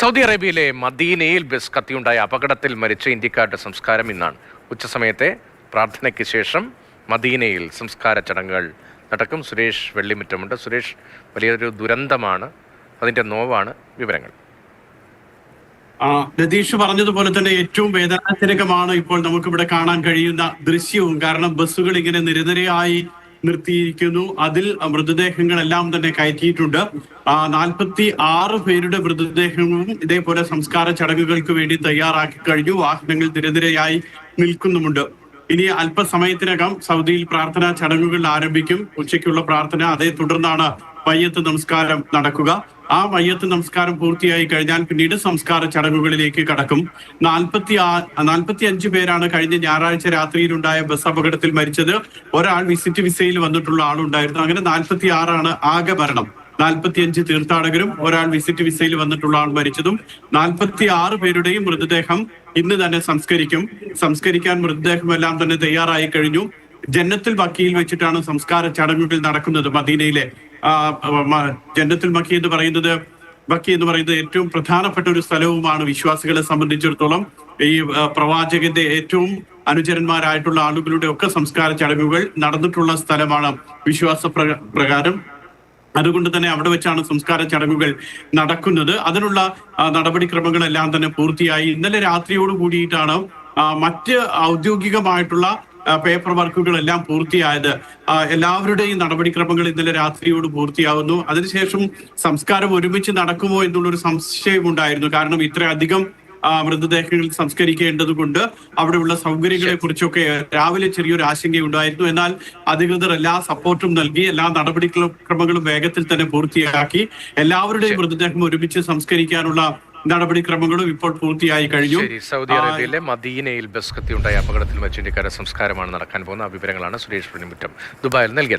Saudi അറേബ്യയിലെ മദീനയിൽ bus കത്തിയുണ്ടായ അപകടത്തിൽ മരിച്ച ഇന്ത്യക്കാരുടെ സംസ്കാരം ഇന്നാണ്. ഉച്ചസമയത്തെ പ്രാർത്ഥനയ്ക്ക് ശേഷം മദീനയിൽ സംസ്കാര ചടങ്ങുകൾ നടക്കും. സുരേഷ് വെള്ളിമുറ്റമുണ്ട്. സുരേഷ് വലിയൊരു ദുരന്തമാണ്. അതിന്റെ നോവാണ് വിവരങ്ങൾ. രതീഷ് പറഞ്ഞതുപോലെ തന്നെ ഏറ്റവും വേദനാജനകമാണ് ഇപ്പോൾ നമുക്കിവിടെ കാണാൻ കഴിയുന്ന ദൃശ്യവും. കാരണം ബസ്സുകൾ ഇങ്ങനെ നിരനിരയായി നിർത്തിയിരിക്കുന്നു. അതിൽ മൃതദേഹങ്ങളെല്ലാം തന്നെ കയറ്റിയിട്ടുണ്ട്. നാൽപ്പത്തി ആറ് പേരുടെ മൃതദേഹവും ഇതേപോലെ സംസ്കാര ചടങ്ങുകൾക്ക് വേണ്ടി തയ്യാറാക്കി കഴിഞ്ഞു. വാഹനങ്ങൾ നിരനിരയായി നിൽക്കുന്നുമുണ്ട്. ഇനി അല്പസമയത്തിനകം സൗദിയിൽ പ്രാർത്ഥനാ ചടങ്ങുകൾ ആരംഭിക്കും. ഉച്ചയ്ക്കുള്ള പ്രാർത്ഥന അതേ തുടർന്നാണ്. മയ്യത്ത് നമസ്കാരം നടക്കുക. ആ മയ്യത്ത് നമസ്കാരം പൂർത്തിയായി കഴിഞ്ഞാൽ പിന്നീട് സംസ്കാര ചടങ്ങുകളിലേക്ക് കടക്കും. നാൽപ്പത്തി ആ നാൽപ്പത്തി അഞ്ച് പേരാണ് കഴിഞ്ഞ ഞായറാഴ്ച രാത്രിയിലുണ്ടായ ബസ് അപകടത്തിൽ മരിച്ചത്. ഒരാൾ വിസിറ്റ് വിസയിൽ വന്നിട്ടുള്ള ആളുണ്ടായിരുന്നു. അങ്ങനെ നാൽപ്പത്തി ആറാണ് ആകെ മരണം. നാൽപ്പത്തിയഞ്ച് തീർത്ഥാടകരും ഒരാൾ വിസിറ്റ് വിസയിൽ വന്നിട്ടുള്ള ആൾ മരിച്ചതും നാൽപ്പത്തി ആറ് പേരുടെയും മൃതദേഹം ഇന്ന് തന്നെ സംസ്കരിക്കും. സംസ്കരിക്കാൻ മൃതദേഹം എല്ലാം തന്നെ തയ്യാറായി കഴിഞ്ഞു. ജന്നത്തിൽ വക്കീൽ വെച്ചിട്ടാണ് സംസ്കാര ചടങ്ങുകൾ നടക്കുന്നത് മദീനയിലെ. ജന്നത്തുൽ മക്കി എന്ന് പറയുന്നത് ബക്കി എന്ന് പറയുന്നത് ഏറ്റവും പ്രധാനപ്പെട്ട ഒരു സ്ഥലവുമാണ് വിശ്വാസികളെ സംബന്ധിച്ചിടത്തോളം. ഈ പ്രവാചകന്റെ ഏറ്റവും അനുചരന്മാരായിട്ടുള്ള ആളുകളുടെ ഒക്കെ സംസ്കാര ചടങ്ങുകൾ നടന്നിട്ടുള്ള സ്ഥലമാണ് വിശ്വാസ പ്രകാരം. അതുകൊണ്ട് തന്നെ അവിടെ വെച്ചാണ് സംസ്കാര ചടങ്ങുകൾ നടക്കുന്നത്. അതിനുള്ള നടപടിക്രമങ്ങളെല്ലാം തന്നെ പൂർത്തിയായി. ഇന്നലെ രാത്രിയോട് കൂടിയിട്ടാണ് മറ്റ് ഔദ്യോഗികമായിട്ടുള്ള പേപ്പർ വർക്കുകളെല്ലാം പൂർത്തിയായത് എല്ലാവരുടെയും നടപടിക്രമങ്ങൾ ഇന്നലെ രാത്രിയോട് പൂർത്തിയാവുന്നു. അതിനുശേഷം സംസ്കാരം ഒരുമിച്ച് നടക്കുമോ എന്നുള്ളൊരു സംശയം ഉണ്ടായിരുന്നു. കാരണം ഇത്രയധികം മൃതദേഹങ്ങൾ സംസ്കരിക്കേണ്ടത് കൊണ്ട് അവിടെയുള്ള സൗകര്യങ്ങളെ കുറിച്ചൊക്കെ രാവിലെ ചെറിയൊരു ആശങ്കയുണ്ടായിരുന്നു എന്നാൽ അധികൃതർ എല്ലാ സപ്പോർട്ടും നൽകി എല്ലാ നടപടിക്രമങ്ങളും വേഗത്തിൽ തന്നെ പൂർത്തിയാക്കി എല്ലാവരുടെയും മൃതദേഹം ഒരുമിച്ച് സംസ്കരിക്കാനുള്ള നടപടിക്രമങ്ങളും ഇപ്പോൾ പൂർത്തിയായി കഴിഞ്ഞു. സൗദി അറേബ്യയിലെ മദീനയിൽ ബസ് കത്തിയുണ്ടായ അപകടത്തിൽ വെച്ച് ഇന്ത്യക്കാരുടെ സംസ്കാരമാണ് നടക്കാൻ പോകുന്ന വിവരങ്ങളാണ് സുരേഷ് പ്രണിമുറ്റം ദുബായിൽ നൽകിയത്.